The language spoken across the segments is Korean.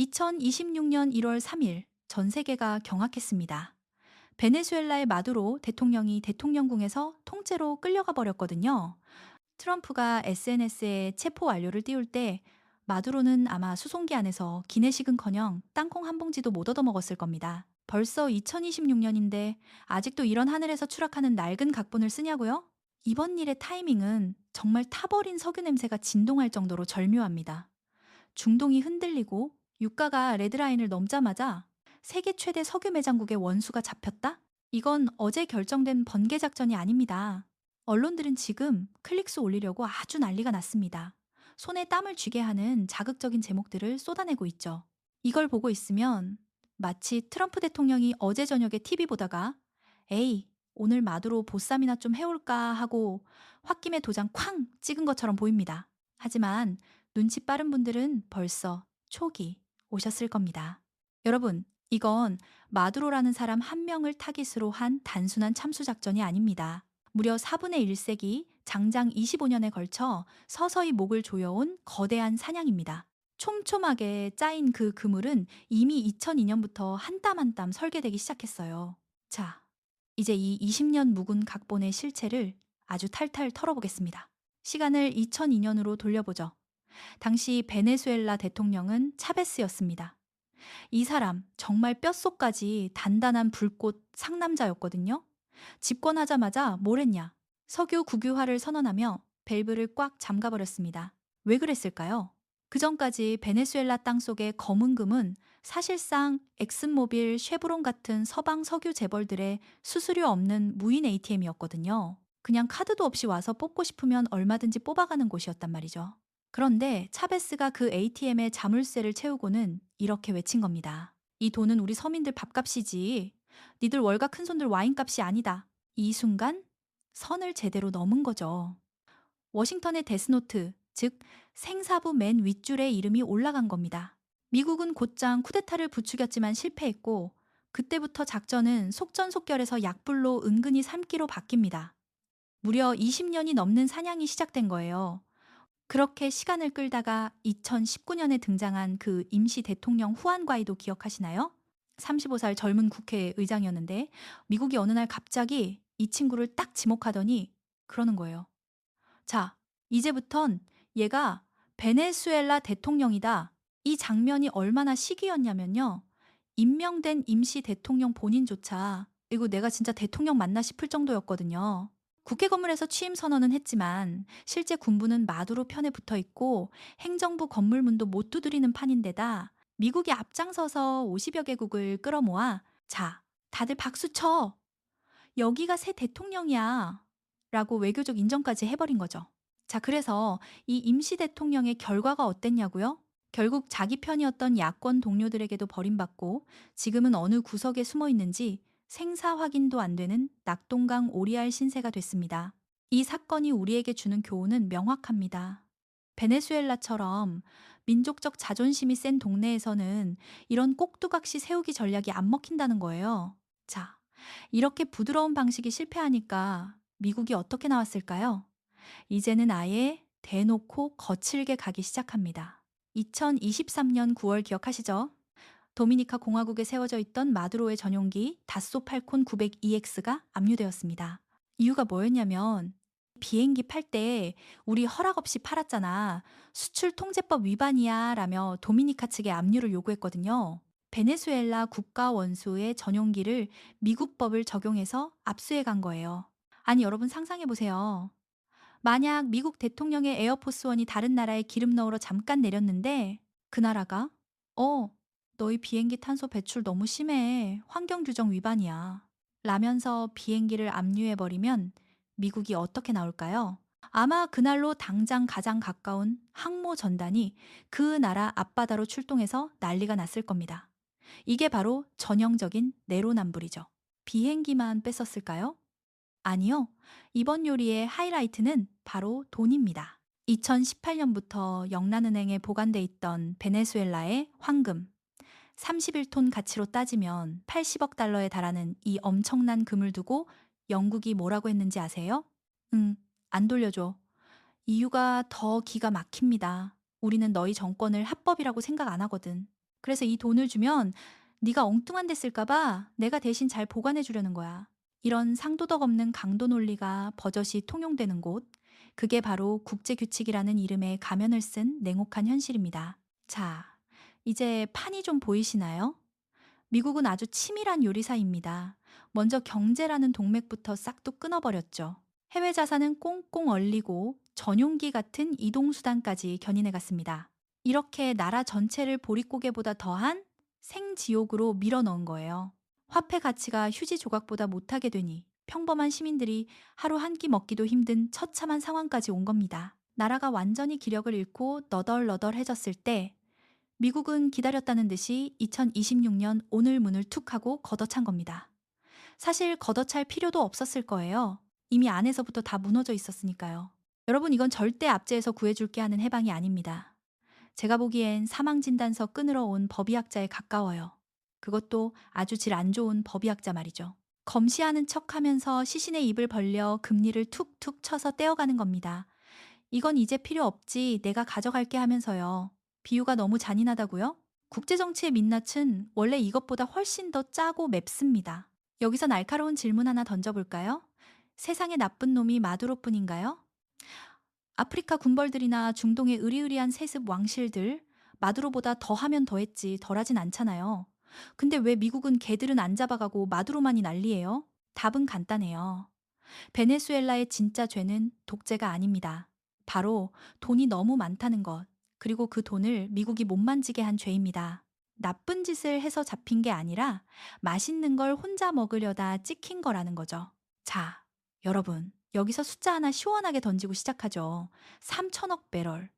2026년 1월 3일 전 세계가 경악했습니다. 베네수엘라의 마두로 대통령이 대통령궁에서 통째로 끌려가 버렸거든요. 트럼프가 SNS에 체포 완료를 띄울 때 마두로는 아마 수송기 안에서 기내식은커녕 땅콩 한 봉지도 못 얻어먹었을 겁니다. 벌써 2026년인데 아직도 이런 하늘에서 추락하는 낡은 각본을 쓰냐고요? 이번 일의 타이밍은 정말 타버린 석유 냄새가 진동할 정도로 절묘합니다. 중동이 흔들리고 유가가 레드라인을 넘자마자 세계 최대 석유 매장국의 원수가 잡혔다? 이건 어제 결정된 번개 작전이 아닙니다. 언론들은 지금 클릭수 올리려고 아주 난리가 났습니다. 손에 땀을 쥐게 하는 자극적인 제목들을 쏟아내고 있죠. 이걸 보고 있으면 마치 트럼프 대통령이 어제 저녁에 TV 보다가 에이, 오늘 마두로 보쌈이나 좀 해올까 하고 홧김에 도장 쾅 찍은 것처럼 보입니다. 하지만 눈치 빠른 분들은 벌써 초기 오셨을 겁니다. 여러분, 이건 마두로라는 사람 한 명을 타깃으로 한 단순한 참수 작전이 아닙니다. 무려 4분의 1세기 장장 25년에 걸쳐 서서히 목을 조여온 거대한 사냥입니다. 촘촘하게 짜인 그 그물은 이미 2002년부터 한 땀 한 땀 설계되기 시작했어요. 자, 이제 이 20년 묵은 각본의 실체를 아주 탈탈 털어보겠습니다. 시간을 2002년으로 돌려보죠. 당시 베네수엘라 대통령은 차베스였습니다. 이 사람 정말 뼛속까지 단단한 불꽃 상남자였거든요. 집권하자마자 뭘 했냐? 석유 국유화를 선언하며 밸브를 꽉 잠가버렸습니다. 왜 그랬을까요? 그 전까지 베네수엘라 땅 속의 검은 금은 사실상 엑슨모빌, 쉐브론 같은 서방 석유 재벌들의 수수료 없는 무인 ATM이었거든요. 그냥 카드도 없이 와서 뽑고 싶으면 얼마든지 뽑아가는 곳이었단 말이죠. 그런데 차베스가 그 ATM에 자물쇠를 채우고는 이렇게 외친 겁니다. 이 돈은 우리 서민들 밥값이지. 니들 월가 큰손들 와인값이 아니다. 이 순간 선을 제대로 넘은 거죠. 워싱턴의 데스노트, 즉 생사부 맨 윗줄에 이름이 올라간 겁니다. 미국은 곧장 쿠데타를 부추겼지만 실패했고 그때부터 작전은 속전속결에서 약불로 은근히 삶기로 바뀝니다. 무려 20년이 넘는 사냥이 시작된 거예요. 그렇게 시간을 끌다가 2019년에 등장한 그 임시 대통령 후안 과이도 기억하시나요? 35살 젊은 국회의장이었는데 미국이 어느 날 갑자기 이 친구를 딱 지목하더니 그러는 거예요. 자, 이제부턴 얘가 베네수엘라 대통령이다. 이 장면이 얼마나 시기였냐면요. 임명된 임시 대통령 본인조차 이거 내가 진짜 대통령 맞나 싶을 정도였거든요. 국회 건물에서 취임 선언은 했지만 실제 군부는 마두로 편에 붙어 있고 행정부 건물 문도 못 두드리는 판인데다 미국이 앞장서서 50여 개국을 끌어모아 자, 다들 박수 쳐. 여기가 새 대통령이야. 라고 외교적 인정까지 해버린 거죠. 자, 그래서 이 임시 대통령의 결과가 어땠냐고요? 결국 자기 편이었던 야권 동료들에게도 버림받고 지금은 어느 구석에 숨어 있는지 생사 확인도 안 되는 낙동강 오리알 신세가 됐습니다. 이 사건이 우리에게 주는 교훈은 명확합니다. 베네수엘라처럼 민족적 자존심이 센 동네에서는 이런 꼭두각시 세우기 전략이 안 먹힌다는 거예요. 자, 이렇게 부드러운 방식이 실패하니까 미국이 어떻게 나왔을까요? 이제는 아예 대놓고 거칠게 가기 시작합니다. 2023년 9월 기억하시죠? 도미니카 공화국에 세워져 있던 마두로의 전용기 다소 팔콘 902X가 압류되었습니다. 이유가 뭐였냐면 비행기 팔 때 우리 허락 없이 팔았잖아. 수출 통제법 위반이야 라며 도미니카 측에 압류를 요구했거든요. 베네수엘라 국가 원수의 전용기를 미국 법을 적용해서 압수해 간 거예요. 아니 여러분 상상해 보세요. 만약 미국 대통령의 에어포스원이 다른 나라에 기름 넣으러 잠깐 내렸는데 그 나라가 어, 너희 비행기 탄소 배출 너무 심해. 환경 규정 위반이야. 라면서 비행기를 압류해 버리면 미국이 어떻게 나올까요? 아마 그날로 당장 가장 가까운 항모 전단이 그 나라 앞바다로 출동해서 난리가 났을 겁니다. 이게 바로 전형적인 내로남불이죠. 비행기만 뺐었을까요? 아니요. 이번 요리의 하이라이트는 바로 돈입니다. 2018년부터 영란은행에 보관돼 있던 베네수엘라의 황금. 31톤 가치로 따지면 80억 달러에 달하는 이 엄청난 금을 두고 영국이 뭐라고 했는지 아세요? 응, 안 돌려줘. 이유가 더 기가 막힙니다. 우리는 너희 정권을 합법이라고 생각 안 하거든. 그래서 이 돈을 주면 네가 엉뚱한 데 쓸까 봐 내가 대신 잘 보관해 주려는 거야. 이런 상도덕 없는 강도 논리가 버젓이 통용되는 곳, 그게 바로 국제 규칙이라는 이름의 가면을 쓴 냉혹한 현실입니다. 자, 이제 판이 좀 보이시나요? 미국은 아주 치밀한 요리사입니다. 먼저 경제라는 동맥부터 싹둑 끊어버렸죠. 해외 자산은 꽁꽁 얼리고 전용기 같은 이동수단까지 견인해 갔습니다. 이렇게 나라 전체를 보릿고개보다 더한 생지옥으로 밀어 넣은 거예요. 화폐 가치가 휴지 조각보다 못하게 되니 평범한 시민들이 하루 한 끼 먹기도 힘든 처참한 상황까지 온 겁니다. 나라가 완전히 기력을 잃고 너덜너덜해졌을 때 미국은 기다렸다는 듯이 2026년 오늘 문을 툭 하고 걷어찬 겁니다. 사실 걷어찰 필요도 없었을 거예요. 이미 안에서부터 다 무너져 있었으니까요. 여러분, 이건 절대 압제에서 구해줄게 하는 해방이 아닙니다. 제가 보기엔 사망진단서 끊으러 온 법의학자에 가까워요. 그것도 아주 질 안 좋은 법의학자 말이죠. 검시하는 척 하면서 시신의 입을 벌려 금리를 툭툭 쳐서 떼어가는 겁니다. 이건 이제 필요 없지, 내가 가져갈게 하면서요. 비유가 너무 잔인하다고요? 국제정치의 민낯은 원래 이것보다 훨씬 더 짜고 맵습니다. 여기서 날카로운 질문 하나 던져볼까요? 세상에 나쁜 놈이 마두로뿐인가요? 아프리카 군벌들이나 중동의 으리으리한 세습 왕실들, 마두로보다 더하면 더했지 덜하진 않잖아요. 근데 왜 미국은 개들은 안 잡아가고 마두로만이 난리예요? 답은 간단해요. 베네수엘라의 진짜 죄는 독재가 아닙니다. 바로 돈이 너무 많다는 것, 그리고 그 돈을 미국이 못 만지게 한 죄입니다. 나쁜 짓을 해서 잡힌 게 아니라 맛있는 걸 혼자 먹으려다 찍힌 거라는 거죠. 자, 여러분, 여기서 숫자 하나 시원하게 던지고 시작하죠. 3천억 배럴.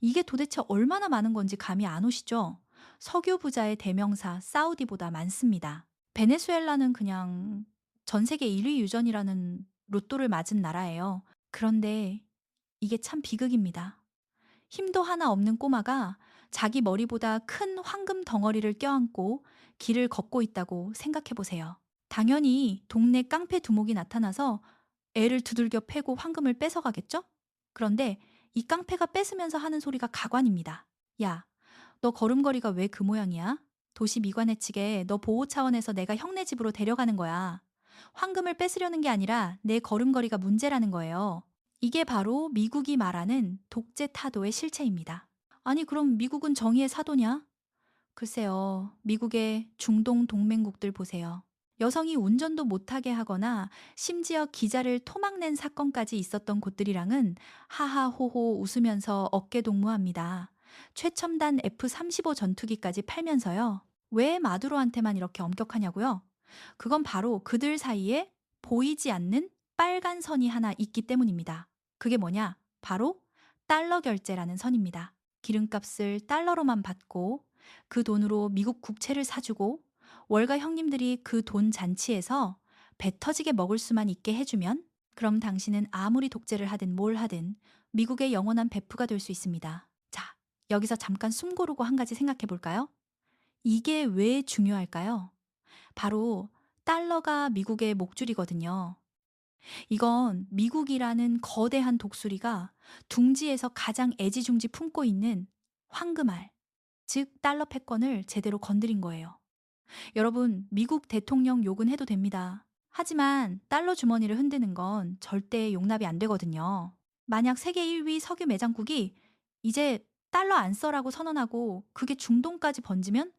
이게 도대체 얼마나 많은 건지 감이 안 오시죠? 석유 부자의 대명사 사우디보다 많습니다. 베네수엘라는 그냥 전 세계 1위 유전이라는 로또를 맞은 나라예요. 그런데 이게 참 비극입니다. 힘도 하나 없는 꼬마가 자기 머리보다 큰 황금 덩어리를 껴안고 길을 걷고 있다고 생각해 보세요. 당연히 동네 깡패 두목이 나타나서 애를 두들겨 패고 황금을 뺏어가겠죠? 그런데 이 깡패가 뺏으면서 하는 소리가 가관입니다. 야, 너 걸음걸이가 왜 그 모양이야? 도시 미관의 측에 너 보호 차원에서 내가 형네 집으로 데려가는 거야. 황금을 뺏으려는 게 아니라 내 걸음걸이가 문제라는 거예요. 이게 바로 미국이 말하는 독재 타도의 실체입니다. 아니, 그럼 미국은 정의의 사도냐? 글쎄요, 미국의 중동 동맹국들 보세요. 여성이 운전도 못하게 하거나 심지어 기자를 토막낸 사건까지 있었던 곳들이랑은 하하호호 웃으면서 어깨 동무합니다. 최첨단 F-35 전투기까지 팔면서요. 왜 마두로한테만 이렇게 엄격하냐고요? 그건 바로 그들 사이에 보이지 않는 빨간 선이 하나 있기 때문입니다. 그게 뭐냐? 바로 달러 결제라는 선입니다. 기름값을 달러로만 받고 그 돈으로 미국 국채를 사주고 월가 형님들이 그 돈 잔치에서 배 터지게 먹을 수만 있게 해주면 그럼 당신은 아무리 독재를 하든 뭘 하든 미국의 영원한 베프가 될 수 있습니다. 자, 여기서 잠깐 숨 고르고 한 가지 생각해 볼까요? 이게 왜 중요할까요? 바로 달러가 미국의 목줄이거든요. 이건 미국이라는 거대한 독수리가 둥지에서 가장 애지중지 품고 있는 황금알, 즉 달러 패권을 제대로 건드린 거예요. 여러분, 미국 대통령 욕은 해도 됩니다. 하지만 달러 주머니를 흔드는 건 절대 용납이 안 되거든요. 만약 세계 1위 석유 매장국이 이제 달러 안 써라고 선언하고 그게 중동까지 번지면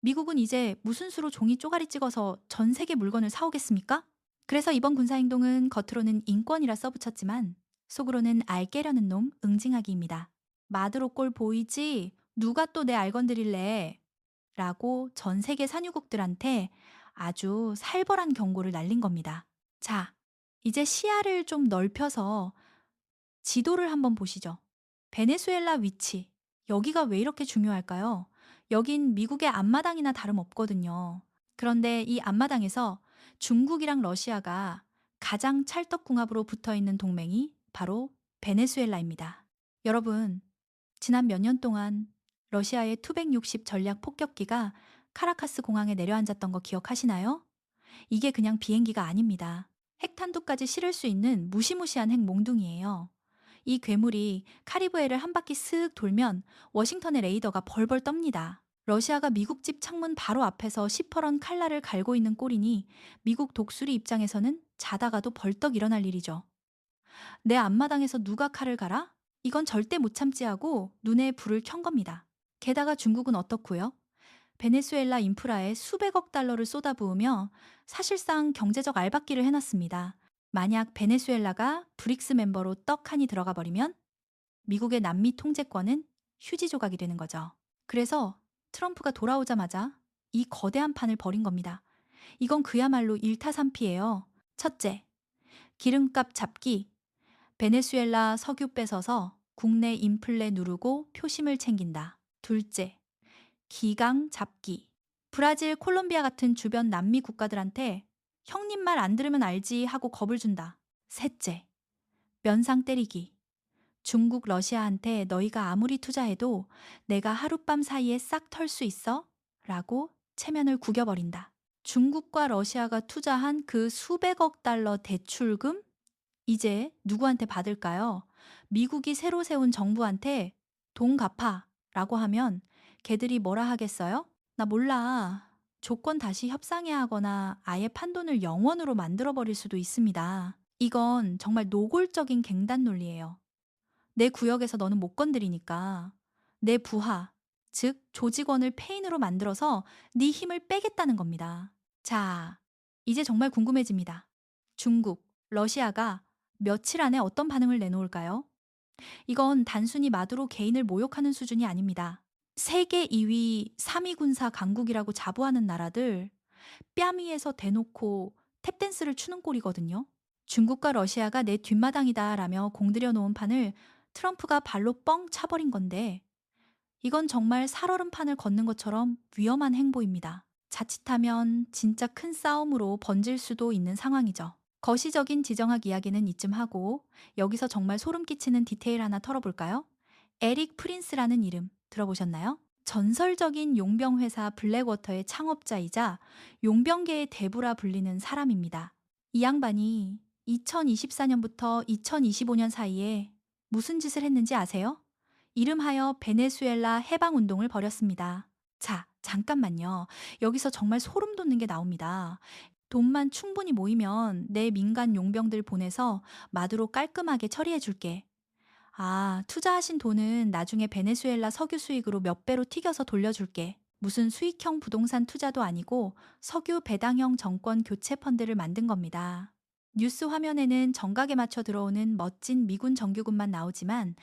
미국은 이제 무슨 수로 종이 쪼가리 찍어서 전 세계 물건을 사오겠습니까? 그래서 이번 군사행동은 겉으로는 인권이라 써붙였지만 속으로는 알 깨려는 놈 응징하기입니다. 마드로 꼴 보이지? 누가 또 내 알 건드릴래? 라고 전 세계 산유국들한테 아주 살벌한 경고를 날린 겁니다. 자, 이제 시야를 좀 넓혀서 지도를 한번 보시죠. 베네수엘라 위치. 여기가 왜 이렇게 중요할까요? 여긴 미국의 앞마당이나 다름없거든요. 그런데 이 앞마당에서 중국이랑 러시아가 가장 찰떡궁합으로 붙어 있는 동맹이 바로 베네수엘라입니다. 여러분, 지난 몇 년 동안 러시아의 투160 전략 폭격기가 카라카스 공항에 내려앉았던 거 기억하시나요? 이게 그냥 비행기가 아닙니다. 핵탄두까지 실을 수 있는 무시무시한 핵 몽둥이에요. 이 괴물이 카리브해를 한 바퀴 쓱 돌면 워싱턴의 레이더가 벌벌 떱니다. 러시아가 미국 집 창문 바로 앞에서 시퍼런 칼날을 갈고 있는 꼴이니 미국 독수리 입장에서는 자다가도 벌떡 일어날 일이죠. 내 앞마당에서 누가 칼을 갈아? 이건 절대 못 참지 하고 눈에 불을 켠 겁니다. 게다가 중국은 어떻고요? 베네수엘라 인프라에 수백억 달러를 쏟아부으며 사실상 경제적 알박기를 해놨습니다. 만약 베네수엘라가 브릭스 멤버로 떡하니 들어가 버리면 미국의 남미 통제권은 휴지 조각이 되는 거죠. 그래서 트럼프가 돌아오자마자 이 거대한 판을 벌인 겁니다. 이건 그야말로 일타삼피예요. 첫째, 기름값 잡기. 베네수엘라 석유 뺏어서 국내 인플레 누르고 표심을 챙긴다. 둘째, 기강 잡기. 브라질, 콜롬비아 같은 주변 남미 국가들한테 형님 말 안 들으면 알지 하고 겁을 준다. 셋째, 면상 때리기. 중국, 러시아한테 너희가 아무리 투자해도 내가 하룻밤 사이에 싹 털 수 있어? 라고 체면을 구겨버린다. 중국과 러시아가 투자한 그 수백억 달러 대출금? 이제 누구한테 받을까요? 미국이 새로 세운 정부한테 돈 갚아 라고 하면 걔들이 뭐라 하겠어요? 나 몰라. 조건 다시 협상해야 하거나 아예 판돈을 영원으로 만들어버릴 수도 있습니다. 이건 정말 노골적인 갱단 논리예요. 내 구역에서 너는 못 건드리니까 내 부하, 즉 조직원을 폐인으로 만들어서 네 힘을 빼겠다는 겁니다. 자, 이제 정말 궁금해집니다. 중국, 러시아가 며칠 안에 어떤 반응을 내놓을까요? 이건 단순히 마두로 개인을 모욕하는 수준이 아닙니다. 세계 2위 3위 군사 강국이라고 자부하는 나라들 뺨 위에서 대놓고 탭댄스를 추는 꼴이거든요. 중국과 러시아가 내 뒷마당이다 라며 공들여 놓은 판을 트럼프가 발로 뻥 차버린 건데 이건 정말 살얼음판을 걷는 것처럼 위험한 행보입니다. 자칫하면 진짜 큰 싸움으로 번질 수도 있는 상황이죠. 거시적인 지정학 이야기는 이쯤 하고 여기서 정말 소름 끼치는 디테일 하나 털어볼까요? 에릭 프린스라는 이름 들어보셨나요? 전설적인 용병 회사 블랙워터의 창업자이자 용병계의 대부라 불리는 사람입니다. 이 양반이 2024년부터 2025년 사이에 무슨 짓을 했는지 아세요? 이름하여 베네수엘라 해방 운동을 벌였습니다. 자, 잠깐만요. 여기서 정말 소름 돋는 게 나옵니다. 돈만 충분히 모이면 내 민간 용병들 보내서 마두로 깔끔하게 처리해 줄게. 아, 투자하신 돈은 나중에 베네수엘라 석유 수익으로 몇 배로 튀겨서 돌려줄게. 무슨 수익형 부동산 투자도 아니고 석유 배당형 정권 교체 펀드를 만든 겁니다. 뉴스 화면에는 정각에 맞춰 들어오는 멋진 미군 정규군만 나오지만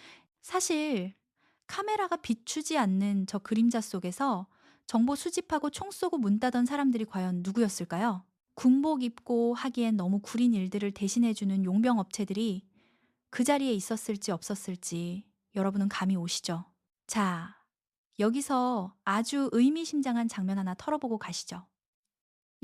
사실 카메라가 비추지 않는 저 그림자 속에서 정보 수집하고 총 쏘고 문 따던 사람들이 과연 누구였을까요? 군복 입고 하기엔 너무 구린 일들을 대신해주는 용병 업체들이 그 자리에 있었을지 없었을지 여러분은 감이 오시죠? 자, 여기서 아주 의미심장한 장면 하나 털어보고 가시죠.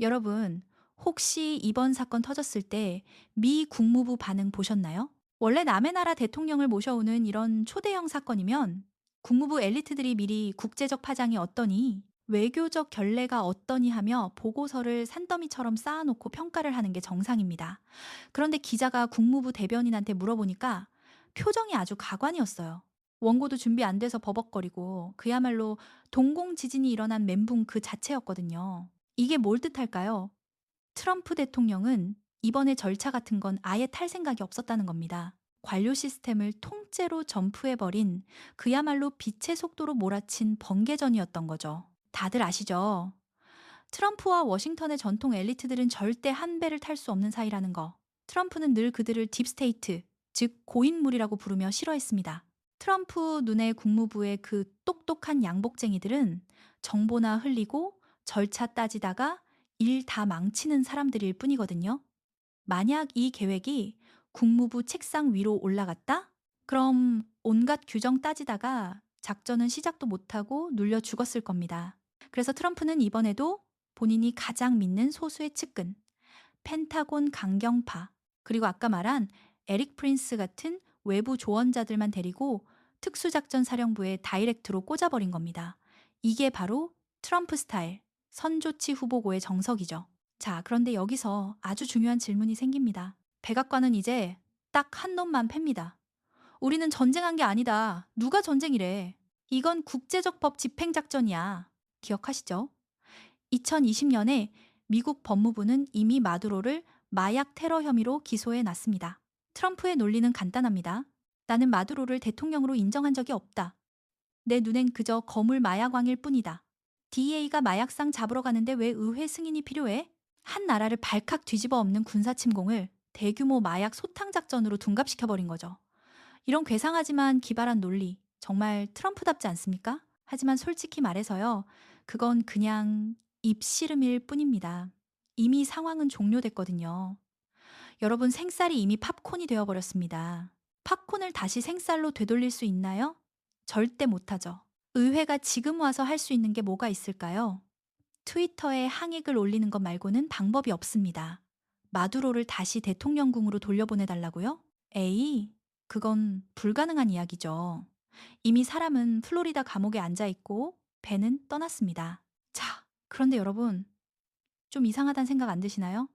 여러분, 혹시 이번 사건 터졌을 때 미 국무부 반응 보셨나요? 원래 남의 나라 대통령을 모셔오는 이런 초대형 사건이면 국무부 엘리트들이 미리 국제적 파장이 어떠니, 외교적 결례가 어떠니 하며 보고서를 산더미처럼 쌓아놓고 평가를 하는 게 정상입니다. 그런데 기자가 국무부 대변인한테 물어보니까 표정이 아주 가관이었어요. 원고도 준비 안 돼서 버벅거리고 그야말로 동공 지진이 일어난 멘붕 그 자체였거든요. 이게 뭘 뜻할까요? 트럼프 대통령은 이번에 절차 같은 건 아예 탈 생각이 없었다는 겁니다. 관료 시스템을 통째로 점프해버린 그야말로 빛의 속도로 몰아친 번개전이었던 거죠. 다들 아시죠? 트럼프와 워싱턴의 전통 엘리트들은 절대 한 배를 탈 수 없는 사이라는 거. 트럼프는 늘 그들을 딥스테이트, 즉 고인물이라고 부르며 싫어했습니다. 트럼프 눈의 국무부의 그 똑똑한 양복쟁이들은 정보나 흘리고 절차 따지다가 일 다 망치는 사람들일 뿐이거든요. 만약 이 계획이 국무부 책상 위로 올라갔다? 그럼 온갖 규정 따지다가 작전은 시작도 못하고 눌려 죽었을 겁니다. 그래서 트럼프는 이번에도 본인이 가장 믿는 소수의 측근, 펜타곤 강경파, 그리고 아까 말한 에릭 프린스 같은 외부 조언자들만 데리고 특수작전 사령부에 다이렉트로 꽂아버린 겁니다. 이게 바로 트럼프 스타일, 선조치 후보고의 정석이죠. 자, 그런데 여기서 아주 중요한 질문이 생깁니다. 백악관은 이제 딱 한 놈만 팹니다. 우리는 전쟁한 게 아니다. 누가 전쟁이래. 이건 국제적 법 집행작전이야. 기억하시죠? 2020년에 미국 법무부는 이미 마두로를 마약 테러 혐의로 기소해 놨습니다. 트럼프의 논리는 간단합니다. 나는 마두로를 대통령으로 인정한 적이 없다. 내 눈엔 그저 거물 마약왕일 뿐이다. DEA가 마약상 잡으러 가는데 왜 의회 승인이 필요해? 한 나라를 발칵 뒤집어 엎는 군사 침공을 대규모 마약 소탕 작전으로 둔갑시켜버린 거죠. 이런 괴상하지만 기발한 논리, 정말 트럼프답지 않습니까? 하지만 솔직히 말해서요, 그건 그냥 입씨름일 뿐입니다. 이미 상황은 종료됐거든요. 여러분, 생쌀이 이미 팝콘이 되어버렸습니다. 팝콘을 다시 생쌀로 되돌릴 수 있나요? 절대 못하죠. 의회가 지금 와서 할 수 있는 게 뭐가 있을까요? 트위터에 항의글 올리는 것 말고는 방법이 없습니다. 마두로를 다시 대통령궁으로 돌려보내달라고요? 에이, 그건 불가능한 이야기죠. 이미 사람은 플로리다 감옥에 앉아 있고 배는 떠났습니다. 자, 그런데 여러분, 좀 이상하다는 생각 안 드시나요?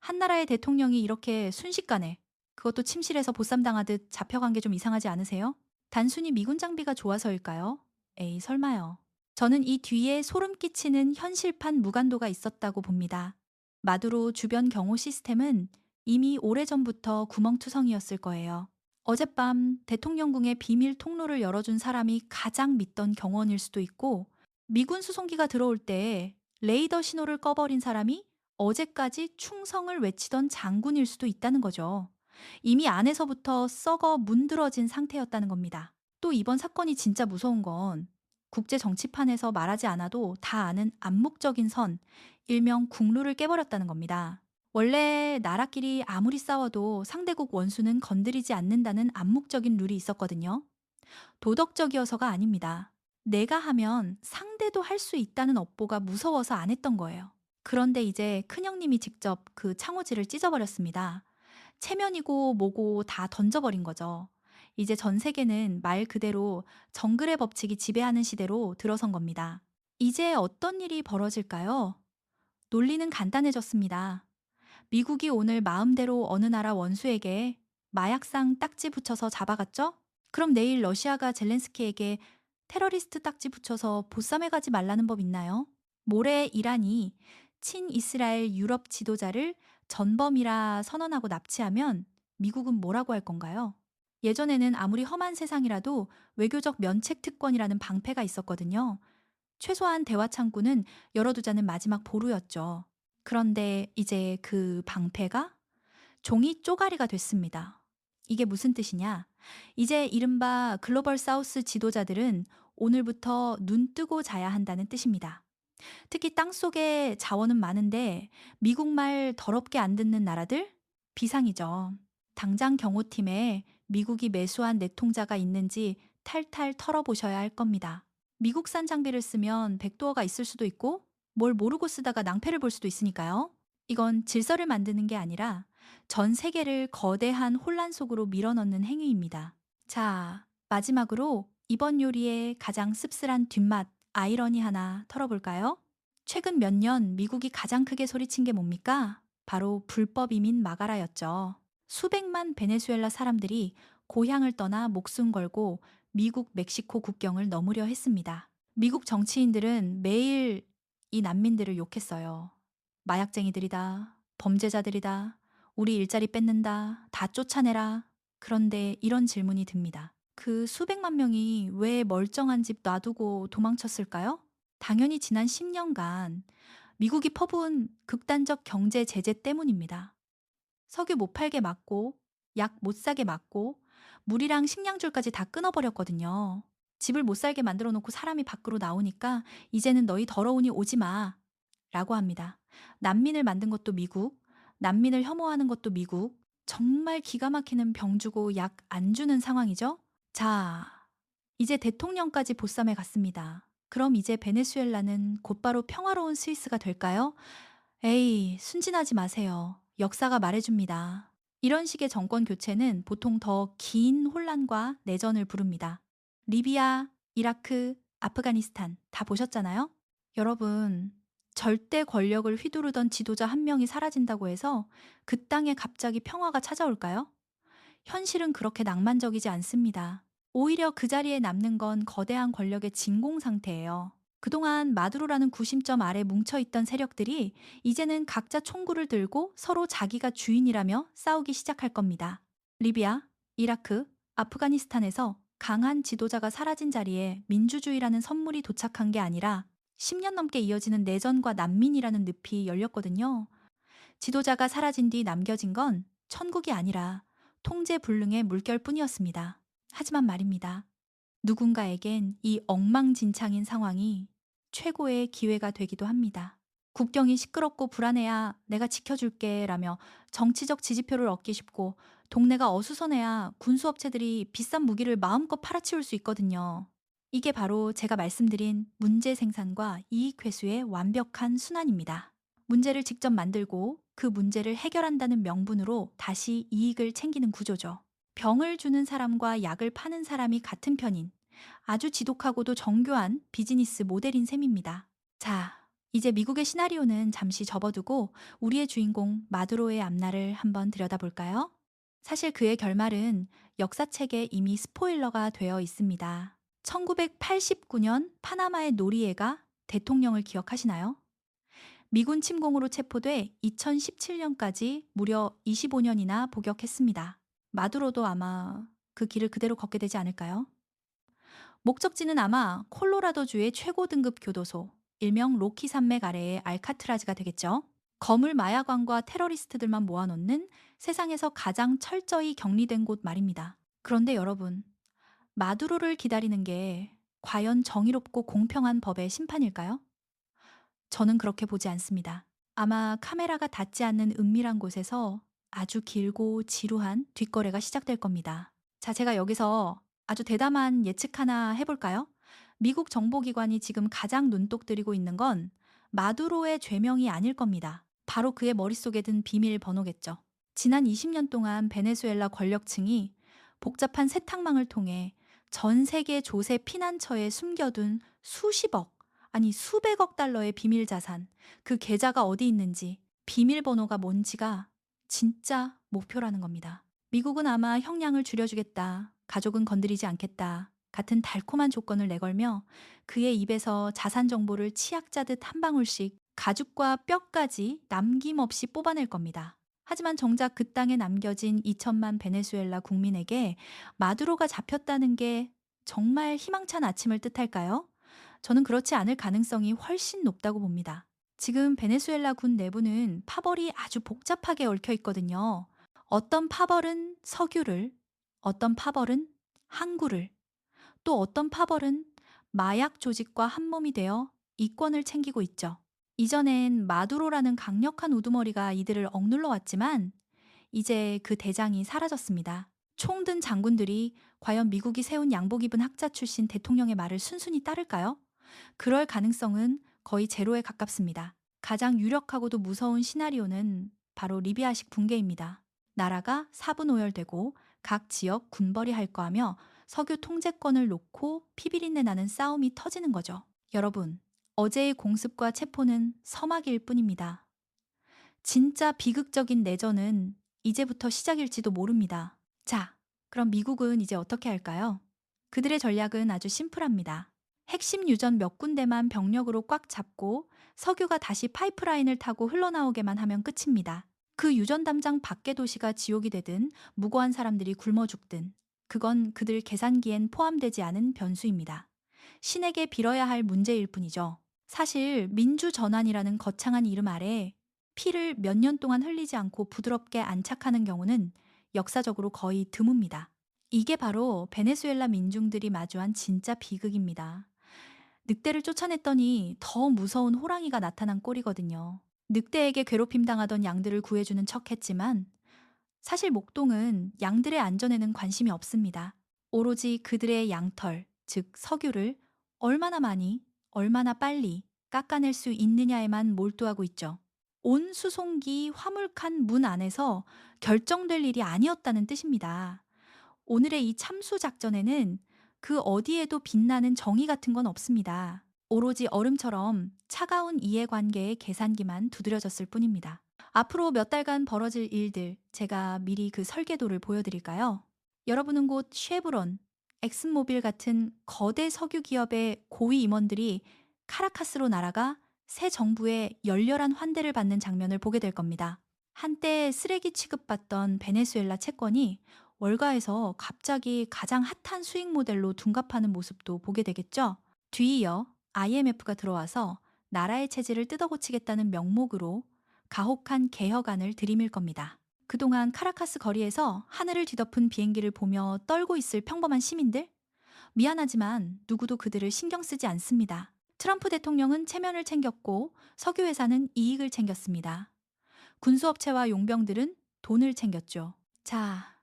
한 나라의 대통령이 이렇게 순식간에 그것도 침실에서 보쌈 당하듯 잡혀간 게 좀 이상하지 않으세요? 단순히 미군 장비가 좋아서일까요? 에이, 설마요. 저는 이 뒤에 소름 끼치는 현실판 무관도가 있었다고 봅니다. 마두로 주변 경호 시스템은 이미 오래전부터 구멍투성이었을 거예요. 어젯밤 대통령궁의 비밀 통로를 열어준 사람이 가장 믿던 경호원일 수도 있고, 미군 수송기가 들어올 때 레이더 신호를 꺼버린 사람이 어제까지 충성을 외치던 장군일 수도 있다는 거죠. 이미 안에서부터 썩어 문드러진 상태였다는 겁니다. 또 이번 사건이 진짜 무서운 건 국제 정치판에서 말하지 않아도 다 아는 암묵적인 선, 일명 국루를 깨버렸다는 겁니다. 원래 나라끼리 아무리 싸워도 상대국 원수는 건드리지 않는다는 암묵적인 룰이 있었거든요. 도덕적이어서가 아닙니다. 내가 하면 상대도 할 수 있다는 업보가 무서워서 안 했던 거예요. 그런데 이제 큰형님이 직접 그 창호지를 찢어버렸습니다. 체면이고 뭐고 다 던져버린 거죠. 이제 전 세계는 말 그대로 정글의 법칙이 지배하는 시대로 들어선 겁니다. 이제 어떤 일이 벌어질까요? 논리는 간단해졌습니다. 미국이 오늘 마음대로 어느 나라 원수에게 마약상 딱지 붙여서 잡아갔죠? 그럼 내일 러시아가 젤렌스키에게 테러리스트 딱지 붙여서 보쌈해 가지 말라는 법 있나요? 모레 이란이 친이스라엘 유럽 지도자를 전범이라 선언하고 납치하면 미국은 뭐라고 할 건가요? 예전에는 아무리 험한 세상이라도 외교적 면책 특권이라는 방패가 있었거든요. 최소한 대화 창구는 열어두자는 마지막 보루였죠. 그런데 이제 그 방패가 종이 쪼가리가 됐습니다. 이게 무슨 뜻이냐? 이제 이른바 글로벌 사우스 지도자들은 오늘부터 눈 뜨고 자야 한다는 뜻입니다. 특히 땅 속에 자원은 많은데 미국 말 더럽게 안 듣는 나라들? 비상이죠. 당장 경호팀에 미국이 매수한 내 통자가 있는지 탈탈 털어보셔야 할 겁니다. 미국산 장비를 쓰면 백도어가 있을 수도 있고 뭘 모르고 쓰다가 낭패를 볼 수도 있으니까요. 이건 질서를 만드는 게 아니라 전 세계를 거대한 혼란 속으로 밀어넣는 행위입니다. 자, 마지막으로 이번 요리의 가장 씁쓸한 뒷맛, 아이러니 하나 털어볼까요? 최근 몇 년 미국이 가장 크게 소리친 게 뭡니까? 바로 불법 이민 마가라였죠. 수백만 베네수엘라 사람들이 고향을 떠나 목숨 걸고 미국 멕시코 국경을 넘으려 했습니다. 미국 정치인들은 매일 이 난민들을 욕했어요. 마약쟁이들이다. 범죄자들이다. 우리 일자리 뺏는다. 다 쫓아내라. 그런데 이런 질문이 듭니다. 그 수백만 명이 왜 멀쩡한 집 놔두고 도망쳤을까요? 당연히 지난 10년간 미국이 퍼부은 극단적 경제 제재 때문입니다. 석유 못 팔게 막고, 약 못 사게 막고, 물이랑 식량줄까지 다 끊어버렸거든요. 집을 못 살게 만들어 놓고 사람이 밖으로 나오니까 이제는 너희 더러우니 오지 마. 라고 합니다. 난민을 만든 것도 미국, 난민을 혐오하는 것도 미국, 정말 기가 막히는 병 주고 약 안 주는 상황이죠? 자, 이제 대통령까지 보쌈에 갔습니다. 그럼 이제 베네수엘라는 곧바로 평화로운 스위스가 될까요? 에이, 순진하지 마세요. 역사가 말해줍니다. 이런 식의 정권 교체는 보통 더 긴 혼란과 내전을 부릅니다. 리비아, 이라크, 아프가니스탄 다 보셨잖아요? 여러분, 절대 권력을 휘두르던 지도자 한 명이 사라진다고 해서 그 땅에 갑자기 평화가 찾아올까요? 현실은 그렇게 낭만적이지 않습니다. 오히려 그 자리에 남는 건 거대한 권력의 진공 상태예요. 그동안 마두로라는 구심점 아래 뭉쳐있던 세력들이 이제는 각자 총구를 들고 서로 자기가 주인이라며 싸우기 시작할 겁니다. 리비아, 이라크, 아프가니스탄에서 강한 지도자가 사라진 자리에 민주주의라는 선물이 도착한 게 아니라 10년 넘게 이어지는 내전과 난민이라는 늪이 열렸거든요. 지도자가 사라진 뒤 남겨진 건 천국이 아니라 통제 불능의 물결뿐이었습니다. 하지만 말입니다. 누군가에겐 이 엉망진창인 상황이 최고의 기회가 되기도 합니다. 국경이 시끄럽고 불안해야 내가 지켜줄게 라며 정치적 지지표를 얻기 쉽고 동네가 어수선해야 군수업체들이 비싼 무기를 마음껏 팔아치울 수 있거든요. 이게 바로 제가 말씀드린 문제 생산과 이익 회수의 완벽한 순환입니다. 문제를 직접 만들고 그 문제를 해결한다는 명분으로 다시 이익을 챙기는 구조죠. 병을 주는 사람과 약을 파는 사람이 같은 편인 아주 지독하고도 정교한 비즈니스 모델인 셈입니다. 자, 이제 미국의 시나리오는 잠시 접어두고 우리의 주인공 마두로의 앞날을 한번 들여다볼까요? 사실 그의 결말은 역사책에 이미 스포일러가 되어 있습니다. 1989년 파나마의 노리에가 대통령을 기억하시나요? 미군 침공으로 체포돼 2017년까지 무려 25년이나 복역했습니다. 마두로도 아마 그 길을 그대로 걷게 되지 않을까요? 목적지는 아마 콜로라도주의 최고 등급 교도소, 일명 로키 산맥 아래의 알카트라즈가 되겠죠. 거물 마약왕과 테러리스트들만 모아놓는 세상에서 가장 철저히 격리된 곳 말입니다. 그런데 여러분, 마두로를 기다리는 게 과연 정의롭고 공평한 법의 심판일까요? 저는 그렇게 보지 않습니다. 아마 카메라가 닿지 않는 은밀한 곳에서 아주 길고 지루한 뒷거래가 시작될 겁니다. 자, 제가 여기서 아주 대담한 예측 하나 해볼까요? 미국 정보기관이 지금 가장 눈독 들이고 있는 건 마두로의 죄명이 아닐 겁니다. 바로 그의 머릿속에 든 비밀번호겠죠. 지난 20년 동안 베네수엘라 권력층이 복잡한 세탁망을 통해 전 세계 조세 피난처에 숨겨둔 수십억, 아니 수백억 달러의 비밀 자산, 그 계좌가 어디 있는지, 비밀번호가 뭔지가 진짜 목표라는 겁니다. 미국은 아마 형량을 줄여주겠다, 가족은 건드리지 않겠다, 같은 달콤한 조건을 내걸며 그의 입에서 자산 정보를 치약자듯 한 방울씩 가죽과 뼈까지 남김없이 뽑아낼 겁니다. 하지만 정작 그 땅에 남겨진 2천만 베네수엘라 국민에게 마두로가 잡혔다는 게 정말 희망찬 아침을 뜻할까요? 저는 그렇지 않을 가능성이 훨씬 높다고 봅니다. 지금 베네수엘라 군 내부는 파벌이 아주 복잡하게 얽혀 있거든요. 어떤 파벌은 석유를, 어떤 파벌은 항구를, 또 어떤 파벌은 마약 조직과 한몸이 되어 이권을 챙기고 있죠. 이전엔 마두로라는 강력한 우두머리가 이들을 억눌러 왔지만 이제 그 대장이 사라졌습니다. 총 든 장군들이 과연 미국이 세운 양복 입은 학자 출신 대통령의 말을 순순히 따를까요? 그럴 가능성은 거의 제로에 가깝습니다. 가장 유력하고도 무서운 시나리오는 바로 리비아식 붕괴입니다. 나라가 사분오열되고 각 지역 군벌이 할 거하며 석유 통제권을 놓고 피비린내 나는 싸움이 터지는 거죠. 여러분, 어제의 공습과 체포는 서막일 뿐입니다. 진짜 비극적인 내전은 이제부터 시작일지도 모릅니다. 자, 그럼 미국은 이제 어떻게 할까요? 그들의 전략은 아주 심플합니다. 핵심 유전 몇 군데만 병력으로 꽉 잡고 석유가 다시 파이프라인을 타고 흘러나오게만 하면 끝입니다. 그 유전 담장 밖의 도시가 지옥이 되든 무고한 사람들이 굶어 죽든 그건 그들 계산기엔 포함되지 않은 변수입니다. 신에게 빌어야 할 문제일 뿐이죠. 사실 민주 전환이라는 거창한 이름 아래 피를 몇 년 동안 흘리지 않고 부드럽게 안착하는 경우는 역사적으로 거의 드뭅니다. 이게 바로 베네수엘라 민중들이 마주한 진짜 비극입니다. 늑대를 쫓아냈더니 더 무서운 호랑이가 나타난 꼴이거든요. 늑대에게 괴롭힘 당하던 양들을 구해주는 척 했지만 사실 목동은 양들의 안전에는 관심이 없습니다. 오로지 그들의 양털, 즉 석유를 얼마나 많이 얼마나 빨리 깎아낼 수 있느냐에만 몰두하고 있죠. 온 수송기 화물칸 문 안에서 결정될 일이 아니었다는 뜻입니다. 오늘의 이 참수 작전에는 그 어디에도 빛나는 정의 같은 건 없습니다. 오로지 얼음처럼 차가운 이해관계의 계산기만 두드려졌을 뿐입니다. 앞으로 몇 달간 벌어질 일들 제가 미리 그 설계도를 보여드릴까요? 여러분은 곧 쉐브론, 엑슨모빌 같은 거대 석유 기업의 고위 임원들이 카라카스로 날아가 새 정부의 열렬한 환대를 받는 장면을 보게 될 겁니다. 한때 쓰레기 취급받던 베네수엘라 채권이 월가에서 갑자기 가장 핫한 수익 모델로 둔갑하는 모습도 보게 되겠죠. 뒤이어 IMF가 들어와서 나라의 체질을 뜯어고치겠다는 명목으로 가혹한 개혁안을 들이밀 겁니다. 그동안 카라카스 거리에서 하늘을 뒤덮은 비행기를 보며 떨고 있을 평범한 시민들? 미안하지만 누구도 그들을 신경 쓰지 않습니다. 트럼프 대통령은 체면을 챙겼고 석유회사는 이익을 챙겼습니다. 군수업체와 용병들은 돈을 챙겼죠. 자,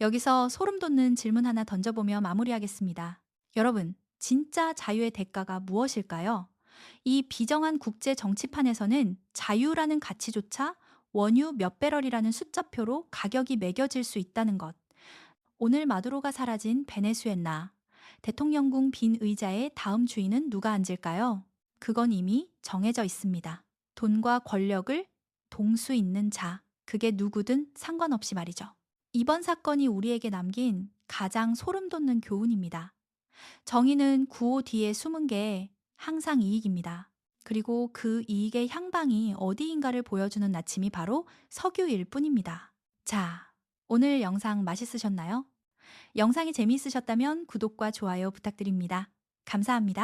여기서 소름 돋는 질문 하나 던져보며 마무리하겠습니다. 여러분, 진짜 자유의 대가가 무엇일까요? 이 비정한 국제 정치판에서는 자유라는 가치조차 원유 몇 배럴이라는 숫자표로 가격이 매겨질 수 있다는 것. 오늘 마두로가 사라진 베네수엘라. 대통령궁 빈 의자의 다음 주인은 누가 앉을까요? 그건 이미 정해져 있습니다. 돈과 권력을 동수 있는 자. 그게 누구든 상관없이 말이죠. 이번 사건이 우리에게 남긴 가장 소름 돋는 교훈입니다. 정의는 구호 뒤에 숨은 게 항상 이익입니다. 그리고 그 이익의 향방이 어디인가를 보여주는 나침이 바로 석유일 뿐입니다. 자, 오늘 영상 맛있으셨나요? 영상이 재미있으셨다면 구독과 좋아요 부탁드립니다. 감사합니다.